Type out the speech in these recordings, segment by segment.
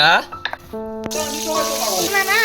না না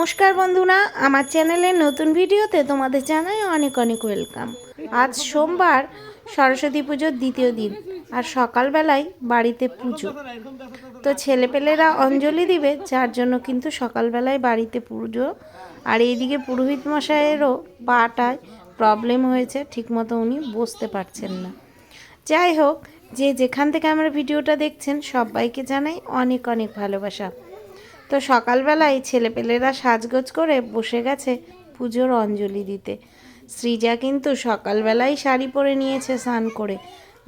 নমস্কার বন্ধুরা, আমার চ্যানেলের নতুন ভিডিওতে তোমাদের জানাই অনেক অনেক ওয়েলকাম। আজ সোমবার সরস্বতী পুজোর দ্বিতীয় দিন আর সকালবেলায় বাড়িতে পুজো। তো ছেলেপেলেরা অঞ্জলি দিবে, যার জন্য কিন্তু সকালবেলায় বাড়িতে পুজো। আর এইদিকে পুরোহিত মশাইয়েরও পাটায় প্রবলেম হয়েছে, ঠিকমতো উনি বসতে পারছেন না। যাই হোক, যে যেখান থেকে আমার ভিডিওটা দেখছেন, সবাইকে জানাই অনেক অনেক ভালোবাসা। তো সকালবেলায় ছেলেপেলেরা সাজগোজ করে বসে গেছে পুজোর অঞ্জলি দিতে। সৃজা কিন্তু সকালবেলায় শাড়ি পরে নিয়েছে স্নান করে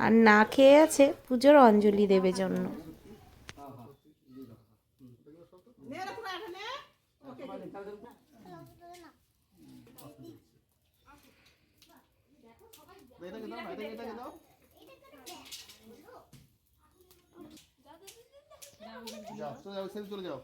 আর না খেয়ে আছে পুজোর অঞ্জলি দেবে জন্য। যাও চলে যাও সেলফি চলে যাও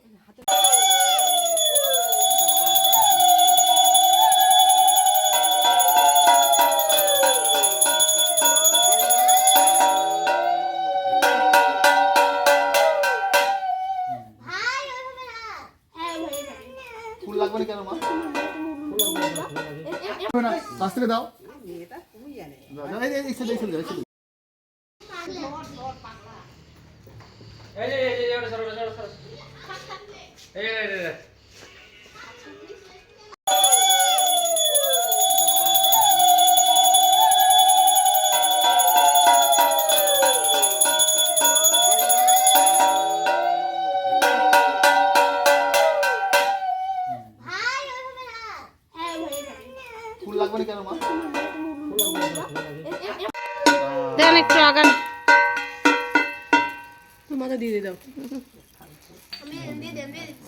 ফুল লাগবে না কেন মা হবে না পাশ থেকে দাও দাও, দাও, এই, এই, এই সাইডে, এই সাইডে, এই সাইডে। এই যে এই যে ওটা সরো সরো সরো এই যে, এই যে, এই যে। ফুল লাগবে না কেন মা দেন একটু আগান দাঁড়িয়ে দাঁড়িয়ে দাও দেখি দেখি হয়ে গেছে ওই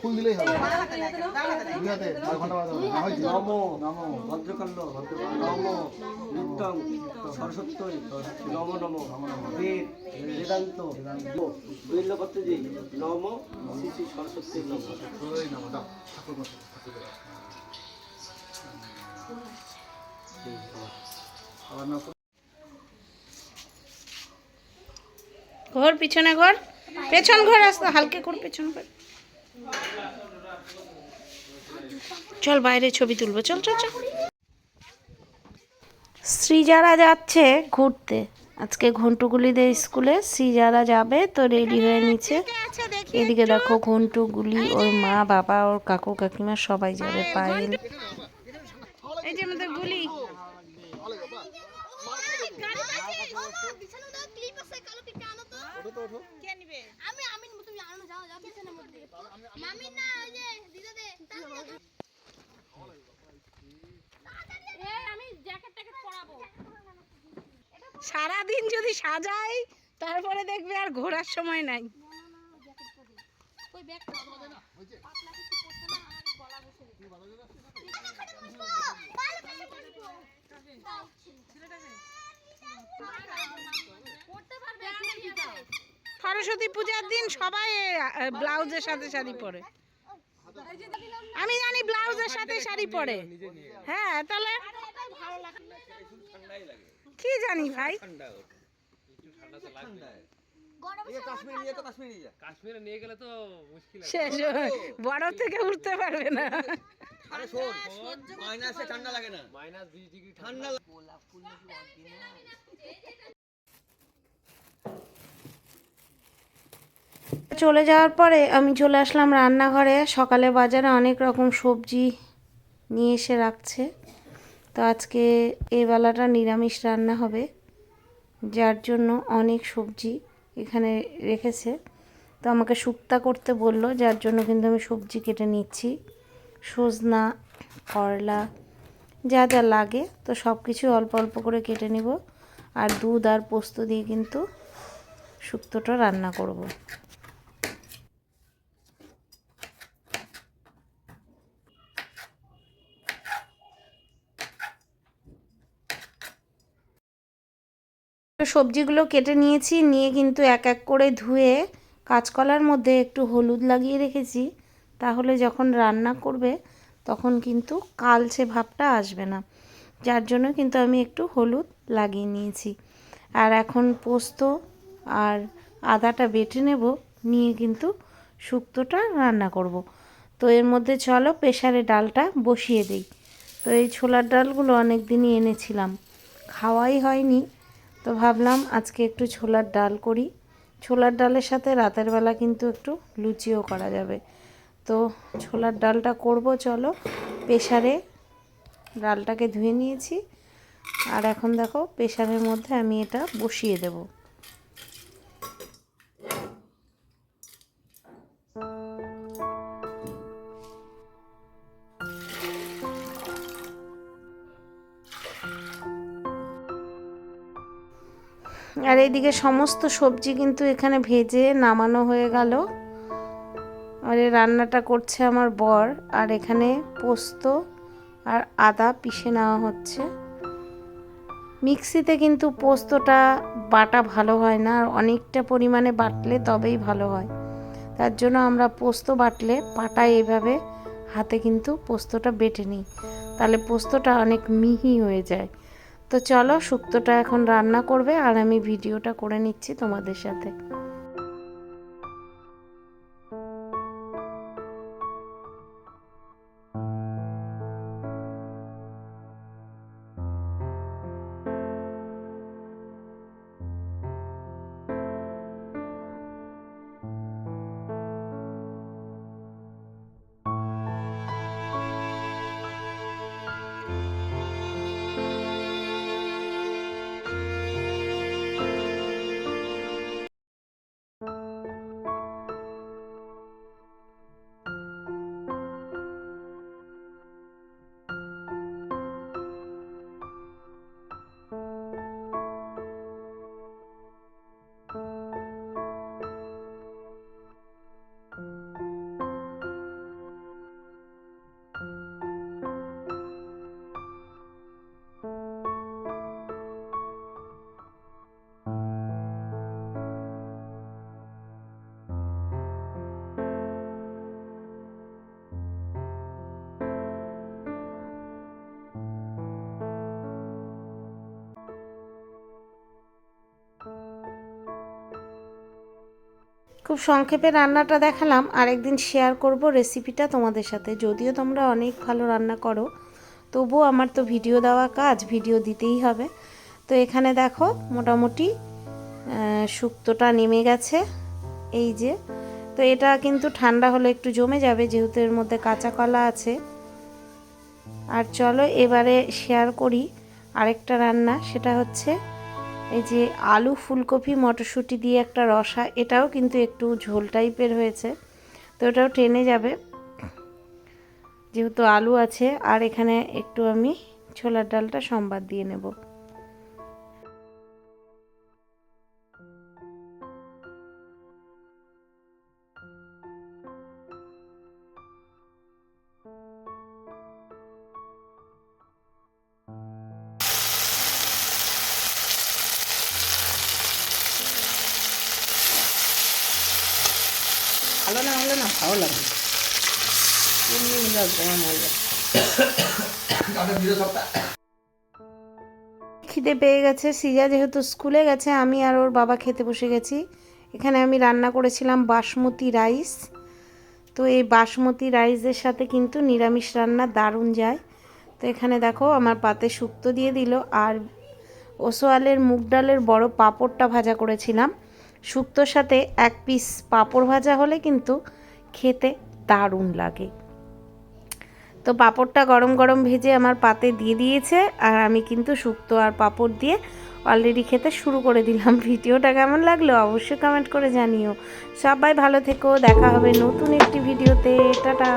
ফুল- দিলেই হবে। নমো নমো ভদ্রকাণ্ড নমো। নিত্যং সরস্বতী নম নম বেদ বেদান্ত নম শ্রী শ্রী সরস্বতী নম। ঘর পিছনে ঘর। পেছন ঘর আসতো হালকা করে পেছন ঘর। চল বাইরে ছবি তুলবো চল চল চল। শ্রীজারা যাচ্ছে ঘুরতে। আজকে ঘন্টুগুলিদের স্কুলে শ্রীজারা যাবে তো রেডি হয়ে নিচ্ছে। এদিকে দেখো ঘন্টুগুলি ওর মা বাবা ওর কাকু কাকিমা সবাই যাবে পায়েল। এই যে আমাদের গুলি আমি আমি নিবো, তুমি আনো যাও যাও পিছনের মধ্যে মামি না ওই যে দিদা দে তাড়াতাড়ি। এই, আমি জ্যাকেট ট্যাকেট পরাবো। সারাদিন যদি সাজাই তারপরে দেখবে আর ঘোরার সময় নাই। ওই ব্যাগটা পাতলা কিছু পরছো না আমার গলা বসে গেছে ভালো করে পরবো। পড়তে পারবে ছুটি আছে। সরস্বতী পূজার দিন সবাই ব্লাউজের সাথে শাড়ি পরে। আমি জানি ব্লাউজের সাথে শাড়ি পরে। হ্যাঁ তাহলে কি জানি ভাই? কাশ্মীরে নিয়ে তো মুশকিল আছে শেষ বড় থেকে উঠতে পারবে না। মাইনাস বিশ ডিগ্রি চলে যাওয়ার পরে আমি চলে আসলাম রান্নাঘরে। সকালে বাজারে অনেক রকম সবজি নিয়ে এসে রাখছে। তো আজকে এই বেলাটা নিরামিষ রান্না হবে, যার জন্য অনেক সবজি এখানে রেখেছে। তো আমাকে শুক্তা করতে বলল, যার জন্য কিন্তু আমি সবজি কেটে নিচ্ছি। সজনা, করলা, যা যা লাগে, তো সব কিছু অল্প অল্প করে কেটে নিব। আর দুধ আর পোস্ত দিয়ে কিন্তু শুক্তোটা রান্না করব। সবজিগুলো কেটে নিয়েছি, নিয়ে কিন্তু এক এক করে ধুয়ে কাঁচকলার মধ্যে একটু হলুদ লাগিয়ে রেখেছি। তাহলে যখন রান্না করবে, তখন কিন্তু কালচে ভাবটা আসবে না। যার জন্য কিন্তু আমি একটু হলুদ লাগিয়ে নিয়েছি। আর এখন পোস্ত আর আদাটা বেটে নেব, নিয়ে কিন্তু শুক্তোটা রান্না করব। তো এর মধ্যে চলো প্রেশারে ডালটা বসিয়ে দিই। তো এই ছোলার ডালগুলো অনেক দিনই এনেছিলাম। খাওয়াই হয়নি তো ভাবলাম আজকে একটু ছোলার ডাল করি। ছোলার ডালের সাথে রাতের বেলা কিন্তু একটু লুচিও করা যাবে। তো ছোলার ডালটা করব, চলো। প্রেশারে ডালটাকে ধুয়ে নিয়েছি। আর এখন দেখো প্রেশারের মধ্যে আমি এটা বসিয়ে দেব। আর এইদিকে সমস্ত সবজি কিন্তু এখানে ভেজে নামানো হয়ে গেল। আর এই রান্নাটা করছে আমার বর, আর এখানে পোস্ত আর আদা পিষে নেওয়া হচ্ছে। মিক্সিতে কিন্তু পোস্তটা বাটা ভালো হয় না, আর অনেকটা পরিমাণে বাটলে তবেই ভালো হয়। তার জন্য আমরা পোস্ত বাটলে পাটায় এভাবে হাতে কিন্তু পোস্তটা বেটে নিই। তাহলে পোস্তটা অনেক মিহি হয়ে যায়। তো চলো শুক্তোটা এখন রান্না করবে আর আমি ভিডিওটা করে নিচ্ছি তোমাদের সাথে। খুব সংক্ষেপে রান্নাটা দেখালাম। আরেকদিন শেয়ার করব রেসিপিটা তোমাদের সাথে। যদিও তোমরা অনেক ভালো রান্না করো, তবুও আমার তো ভিডিও দেওয়া কাজ ভিডিও দিতেই হবে। তো এখানে দেখো, মোটামুটি শুক্তোটা নেমে গেছে। এই যে, তো এটা কিন্তু ঠান্ডা হলে একটু জমে যাবে, যেহেতু এর মধ্যে কাঁচা কলা আছে। আর চলো এবারে শেয়ার করি আরেকটা রান্না, সেটা হচ্ছে এই যে আলু, ফুলকপি, মটরশুঁটি দিয়ে একটা রসা, এটাও কিন্তু একটু ঝোল টাইপের হয়েছে। তো ওটাও টেনে যাবে। যেহেতু আলু আছে, আর এখানে একটু আমি ছোলার ডালটা সম্বাদ দিয়ে নেব। ভালো না, ভালো লাগে। খিদে পেয়ে গেছে সিজা যেহেতু স্কুলে গেছে, আমি আর ওর বাবা খেতে বসে গেছি। এখানে আমি রান্না করেছিলাম বাসমতি রাইস। তো এই বাসমতি রাইসের সাথে কিন্তু নিরামিষ রান্না দারুণ যায়। তো এখানে দেখো, আমার পাতে শুক্তো দিয়ে দিল, আর ওসোয়ালের মুগ ডালের বড় পাঁপড়টা ভাজা করেছিলাম। শুক্তোর সাথে এক পিস পাঁপড় ভাজা হলে কিন্তু খেতে দারুণ লাগে। তো পাঁপড়টা গরম গরম ভেজে আমার পাতে দিয়ে দিয়েছে আর আমি কিন্তু শুক্তো আর পাঁপড় দিয়ে অলরেডি খেতে শুরু করে দিলাম। ভিডিওটা কেমন লাগল অবশ্যই কমেন্ট করে জানিও। সবাই ভালো থেকো, দেখা হবে নতুন একটি ভিডিওতে। টাটা।